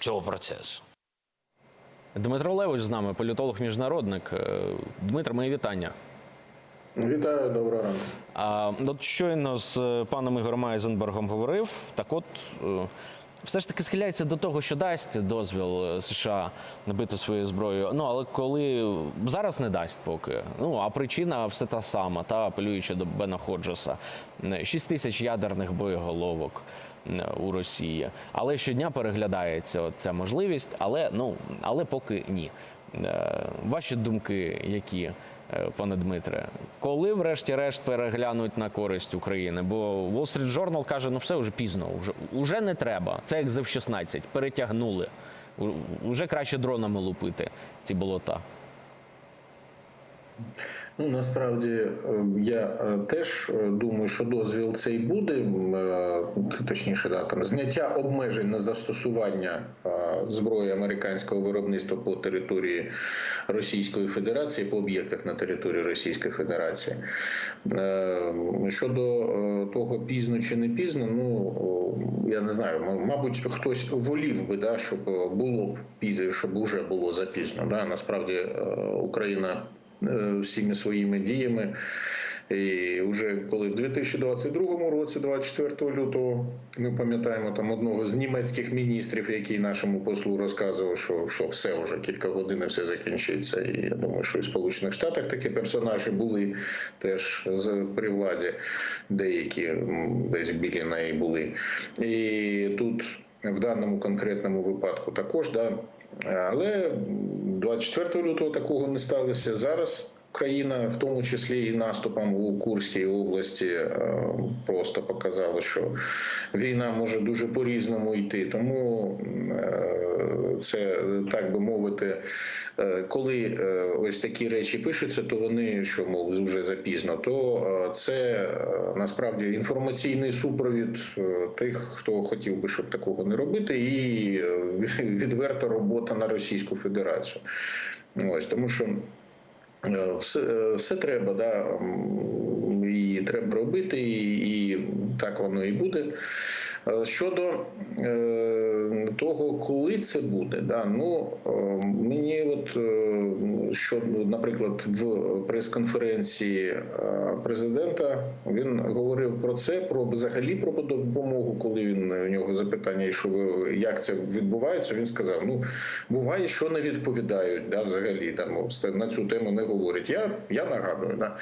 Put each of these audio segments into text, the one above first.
цього процесу. Дмитро Левич з нами, політолог-міжнародник. Е, Дмитро, мої вітання. Вітаю, доброго ранку. А, от щойно з е, паном Ігорем Айзенбергом говорив. Так от, е, все ж таки схиляється до того, що дасть дозвіл е, США набити своєю зброєю. Ну, але коли зараз не дасть поки. Ну, а причина все та сама, та апелюючи до Бена Ходжеса. 6 тисяч ядерних боєголовок е, у Росії. Але щодня переглядається ця можливість, але, ну, але поки ні. Е, Ваші думки які? Е, Пане Дмитре, коли врешті-решт переглянуть на користь України? Бо Wall Street Journal каже, ну все вже пізно, вже, уже не треба. Це як з F-16, перетягнули. Уже краще дронами лупити ці болота. Ну насправді е, я е, теж е, думаю, що дозвіл цей буде, е, точніше, да, там зняття обмежень на застосування зброї американського виробництва по території Російської Федерації, по об'єктах на території Російської Федерації. Е, Щодо того, пізно чи не пізно, ну я не знаю, мабуть, хтось волів би, да, щоб було б пізно, щоб уже було запізно. Да. Насправді Україна всіми своїми діями. І вже коли в 2022 році, 24 лютого, ми пам'ятаємо там одного з німецьких міністрів, який нашому послу розказував, що, що все вже кілька годин все закінчиться. І я думаю, що і в Сполучених Штатах такі персонажі були теж з при владі, деякі десь біля неї були. І тут в даному конкретному випадку також, да. Але 24 лютого такого не сталося. Зараз країна, в тому числі і наступом у Курській області, е, просто показала, що війна може дуже по-різному йти. Тому е, це так би мовити, е, коли ось такі речі пишуться, то вони що мов вже запізно, то це насправді інформаційний супровід тих, хто хотів би, щоб такого не робити, і відверта робота на Російську Федерацію. Ось тому що. Е, Все, е, все треба, да, і треба робити, і, і так воно і буде. Е, Щодо е, того, коли це буде, да, ну е, мені, от що, наприклад, в прес-конференції президента він говорив про це, про взагалі про допомогу, коли він у нього запитання, йшов, як це відбувається. Він сказав: ну буває, що не відповідають, да, взагалі там на цю тему не говорять. Я, я нагадую, да.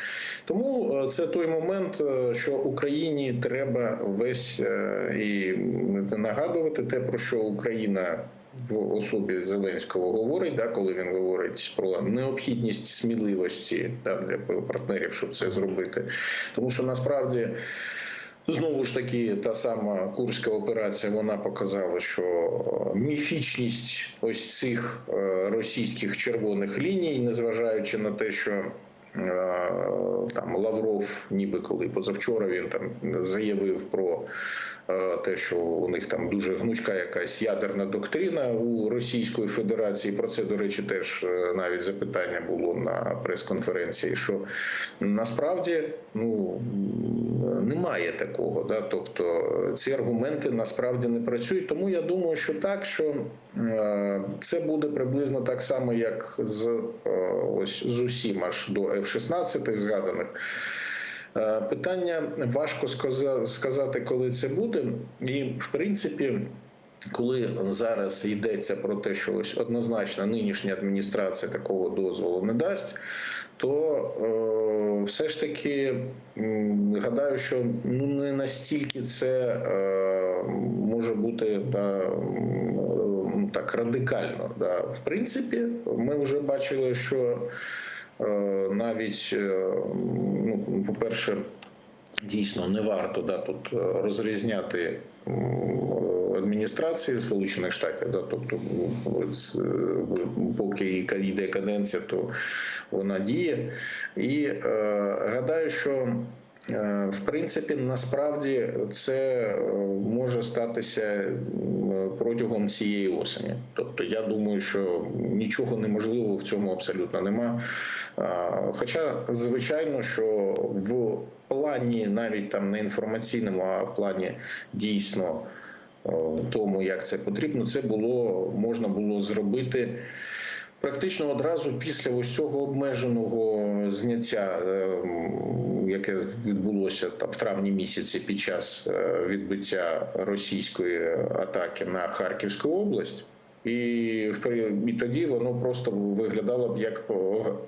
тому це той момент, що Україні треба весь е, і нагадувати те, про що Україна. В особі Зеленського говорить, да, коли він говорить про необхідність сміливості да, для партнерів, щоб це зробити, тому що насправді. Знову ж таки, та сама курська операція вона показала, що е, міфічність ось цих е, російських червоних ліній, незважаючи на те, що там Лавров, ніби коли позавчора він там заявив про е, те, що у них там дуже гнучка якась ядерна доктрина у Російської Федерації. Про це, до речі, теж е, навіть запитання було на прес-конференції. Що насправді ну немає такого, да, тобто ці аргументи насправді не працюють. Тому я думаю, що так, що е, це буде приблизно так само, як з е, ось з усім аж до F-16 згаданих. Е, Питання важко сказа- сказати, коли це буде, і в принципі. Коли зараз йдеться про те, що ось однозначно нинішня адміністрація такого дозволу не дасть, то е, все ж таки гадаю, що ну не настільки це е, може бути да, так радикально. Да. В принципі, ми вже бачили, що е, навіть ну, по-перше, дійсно не варто да, тут розрізняти адміністрації Сполучених Штатів, да, тобто з, е, поки йде каденція, то вона діє. І е, гадаю, що е, в принципі насправді це е, може статися протягом цієї осені. Тобто, я думаю, що нічого неможливого в цьому абсолютно нема. Хоча, звичайно, що в плані навіть там не інформаційному, а в плані дійсно тому, як це потрібно, це було можна було зробити. Практично одразу після ось цього обмеженого зняття, е, яке відбулося там в травні місяці під час е, відбиття російської атаки на Харківську область. І, і тоді воно просто виглядало б як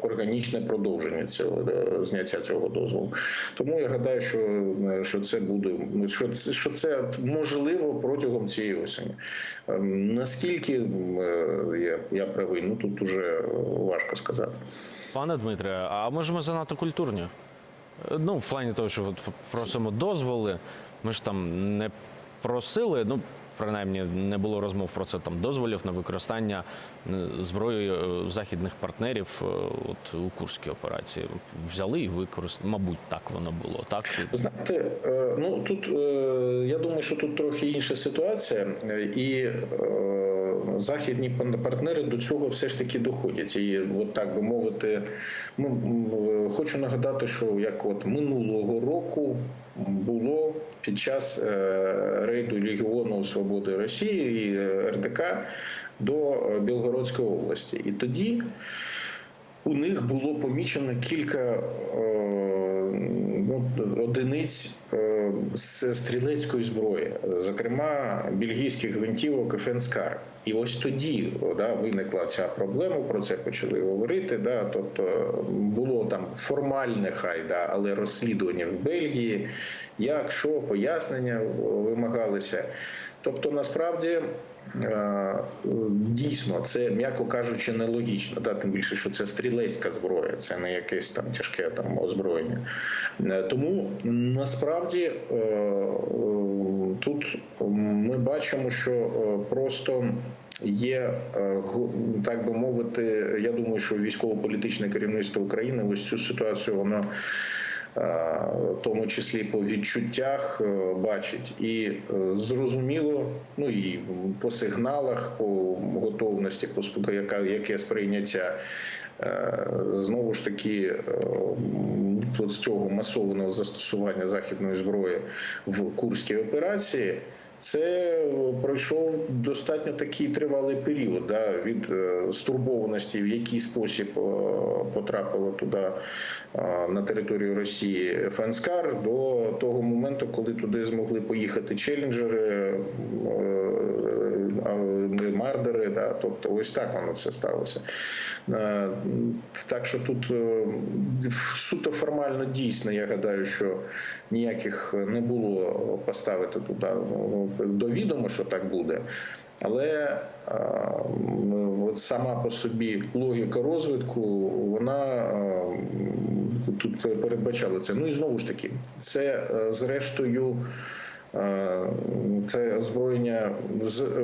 органічне продовження цього е, зняття цього дозволу. Тому я гадаю, що, е, що це буде що це, що це можливо протягом цієї осені. Ем, Наскільки е, я, я правий, ну тут уже важко сказати. Пане Дмитре, а може ми занадто культурні? Ну, в плані того, що от просимо дозволи. Ми ж там не просили, ну принаймні не було розмов про це там дозволів на використання е, зброї е, західних партнерів е, от у Курській операції. Взяли і використали. Мабуть, так воно було. Так Знаєте, ну тут я думаю, що тут трохи інша ситуація, і західні партнери до цього все ж таки доходять. І от так би мовити, хочу нагадати, що як от минулого року було під час е, рейду Легіону Свободи Росії і е, РДК до е, Білгородської області, і тоді. У них було помічено кілька ну, одиниць з стрілецької зброї, зокрема бельгійських гвинтівок Фенскар. І ось тоді да, виникла ця проблема. Про це почали говорити. Да, тобто було там формальне хай, да, але розслідування в Бельгії, як що пояснення вимагалися. Тобто, насправді. Е, Дійсно, це м'яко кажучи, нелогічно. Да? Тим більше, що це стрілецька зброя, це не якесь там тяжке там озброєння. Е, Тому насправді е, тут ми бачимо, що просто. Є так би мовити, я думаю, що військово-політичне керівництво України ось цю ситуацію воно тому числі по відчуттях е, бачить і е, зрозуміло, ну і по сигналах, по готовності, по споко- яка яке сприйняття. Е, Знову ж таки, от з цього масованого застосування західної зброї в Курській операції, це пройшов достатньо такий тривалий період да, від е, стурбованості, в який спосіб е, потрапило туди е, на територію Росії Фенскар, до того моменту, коли туди змогли поїхати челенджери, е, е, мардери. Да, тобто, ось так воно це сталося. Е, Так що тут е, суто формально дійсно, я гадаю, що ніяких не було поставити туди до відома, що так буде. Але е, от сама по собі логіка розвитку, вона е, тут передбачала це. Ну і знову ж таки, це е, зрештою. Е, Це озброєння, е,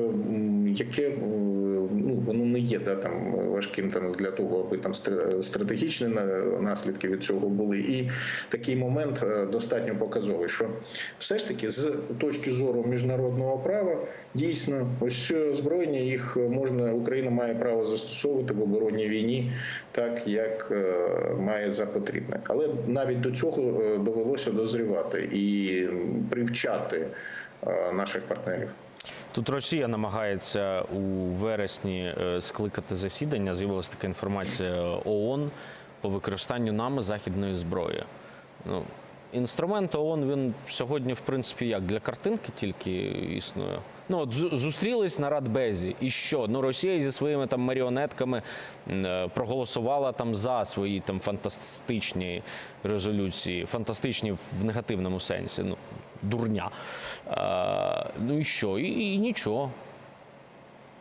яке е, ну воно не є да, там важким там для того, аби там стр- стратегічні на- наслідки від цього були. І такий момент е, достатньо показовий, що все ж таки з точки зору міжнародного права дійсно ось це озброєння їх можна Україна має право застосовувати в оборонній війні, так як е, має за потрібне. Але навіть до цього е, довелося дозрівати і привчати е, наших партнерів. Тут Росія намагається у вересні е, скликати засідання. З'явилася така інформація ООН по використанню нами західної зброї. Ну, інструмент ООН він сьогодні, в принципі, як для картинки тільки існує. Ну от зустрілись на Радбезі, і що? Ну Росія зі своїми там маріонетками е, проголосувала там за свої там фантастичні резолюції, фантастичні в негативному сенсі. Ну дурня. Е, ну і що? І, і нічого.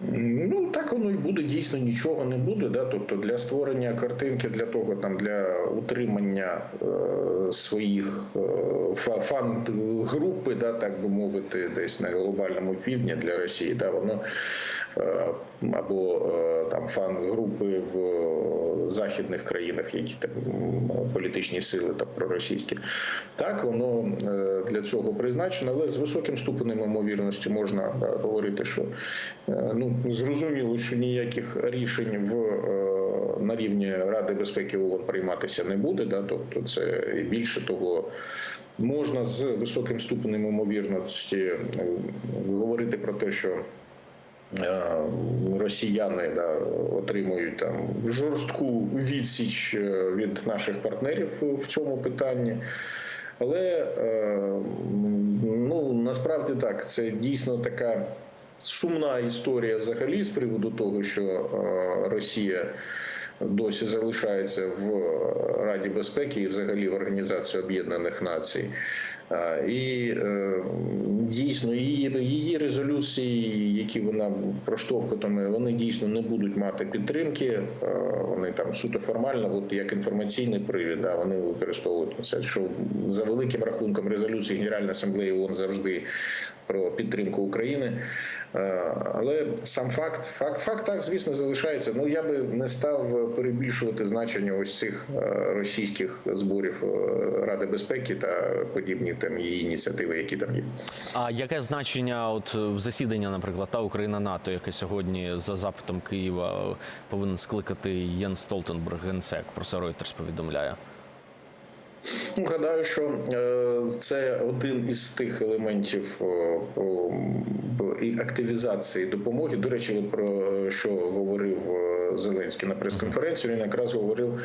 Ну так воно і буде. Дійсно нічого не буде. Да? Тобто для створення картинки, для того там для утримання е, своїх е, фан-групи, да, так би мовити, десь на глобальному півдні для Росії, да, воно е, або е, там фан-групи в е, західних країнах, які там політичні сили там проросійські. Так воно е, для цього призначено, але з високим ступенем ймовірності можна да, говорити, що е, ну зрозуміло, що ніяких рішень в е, на рівні Ради безпеки ООН прийматися не буде. Да, тобто це більше того. можна з високим ступенем ймовірності е, говорити про те, що е, росіяни да, отримують там жорстку відсіч від наших партнерів в цьому питанні. Але ну насправді так, це дійсно така сумна історія взагалі з приводу того, що е, Росія досі залишається в Раді безпеки і взагалі в Організації Об'єднаних Націй. І е, дійсно її, її резолюції, які вона проштовхуватиме, вони дійсно не будуть мати підтримки. Е, Вони там суто формально, от як інформаційний привід, да, вони використовують це. Що за великим рахунком резолюції Генеральної асамблеї ООН завжди про підтримку України. Е, Але сам факт, факт, факт так, звісно, залишається. Ну я би не став перебільшувати значення ось цих е, російських зборів е, Ради безпеки та подібні там її ініціативи, які там є. А яке значення от засідання, наприклад, та Україна НАТО, яке сьогодні за запитом Києва повинен скликати Єн Столтенберг, генсек, про це Reuters повідомляє. Ну, гадаю, що е, це один із тих елементів е, і активізації допомоги. До речі, про е, що говорив Зеленський на прес-конференції. Він якраз говорив.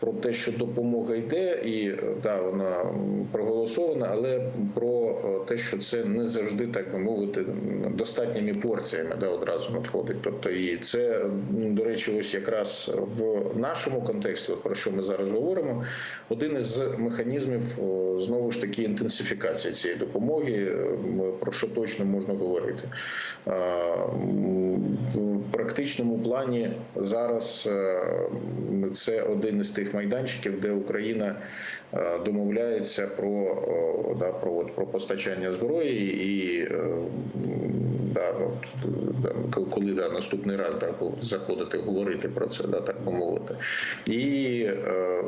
Про те, що допомога йде, і е, да, вона проголосована, але про е, те, що це не завжди, так би мовити, достатніми порціями да, одразу надходить. Тобто, і це, до речі, ось якраз в нашому контексті, про що ми зараз говоримо, один із механізмів знову ж таки інтенсифікації цієї допомоги, е, про що точно можна говорити. Практичному плані зараз е, це один із тих майданчиків, де Україна е, домовляється про, да, про, про постачання зброї і е, да, от, коли да, наступний раз да, заходити говорити про це, да, так би мовити. І е,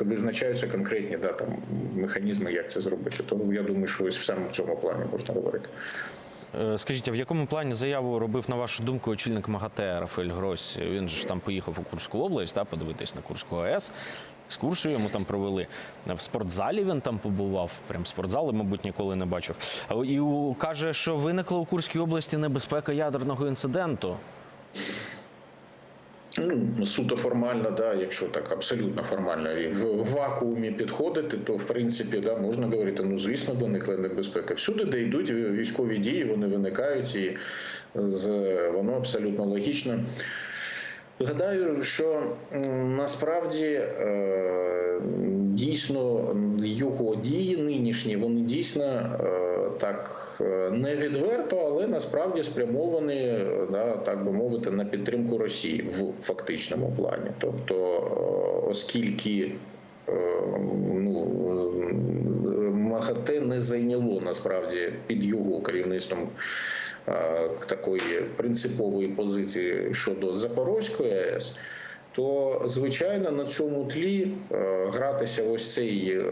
визначаються конкретні да, там, механізми, як це зробити. Тому я думаю, що ось в цьому плані можна говорити. Е, Скажіть, а в якому плані заяву робив, на вашу думку, очільник МАГАТЕ Рафаель Грось? Він ж там поїхав у Курську область, та, подивитись на Курську АЕС. Екскурсію йому там провели. В спортзалі він там побував. Прям спортзали, мабуть, ніколи не бачив. І каже, що виникла у Курській області небезпека ядерного інциденту. Ну, суто формально, да, якщо так абсолютно формально і в вакуумі підходити, то в принципі да, можна говорити, ну звісно, виникла небезпека. Всюди, де йдуть військові дії, вони виникають, і з воно абсолютно логічно. Гадаю, що насправді е, дійсно його дії нинішні, вони дійсно е, так е, не відверто, але насправді спрямовані, е, да, так би мовити, на підтримку Росії в фактичному плані. Тобто, е, оскільки ну, МАГАТЕ не зайняло насправді під його керівництвом такої принципової позиції щодо Запорозької АЕС. То звичайно на цьому тлі е, гратися ось цей е,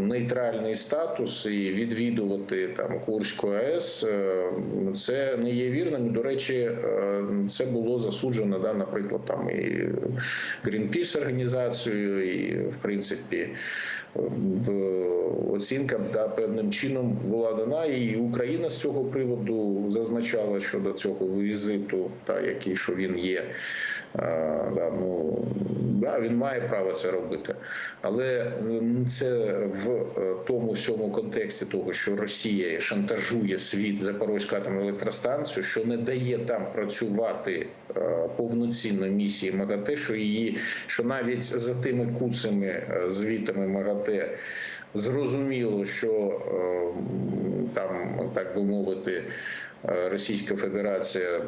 нейтральний статус і відвідувати там Курську АЕС, е, це не є вірним. До речі, це було засуджено, да, наприклад, там і Greenpeace організацією, і в принципі оцінка да, певним чином була дана, і Україна з цього приводу зазначала щодо цього візиту, та який що він є. Да, ну, да, він має право це робити, але це в е, тому всьому контексті того, що Росія шантажує світ Запорозьку атомну електростанцію, що не дає там працювати е, повноцінно місії МАГАТЕ, що її, що навіть за тими куцими е, звітами МАГАТЕ зрозуміло, що там, так би мовити, Російська Федерація е,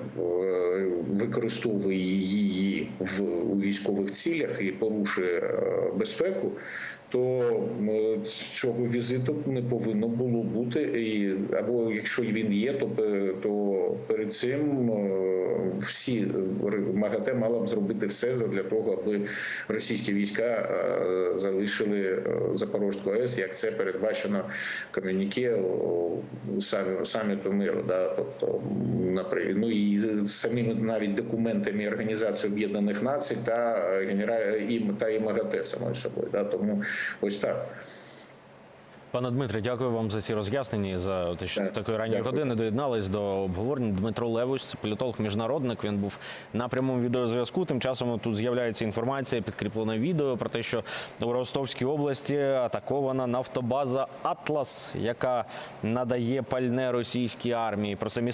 використовує її в у військових цілях і порушує е, безпеку. То е, цього візиту не повинно було бути, і або якщо він є, то пе- то перед цим е, всі е, МАГАТЕ мала б зробити все для того, аби російські війська е, залишили е, Запорозьку АЕС, як це передбачено комюніке самі- саміту миру. Да? Тобто, напри- ну і самими навіть документами Організації Об'єднаних Націй та е, генераль і та і МАГАТЕ самою собою. Да? Тому ось так. Пане Дмитре, дякую вам за ці роз'яснення і за те, що Так, такої ранньої години доєднались до обговорення. Дмитро Левуш, це політолог-міжнародник. Він був на прямому відеозв'язку. Тим часом тут з'являється інформація, підкріплена відео про те, що у Ростовській області атакована нафтобаза Атлас, яка надає пальне російській армії. Про це місцеві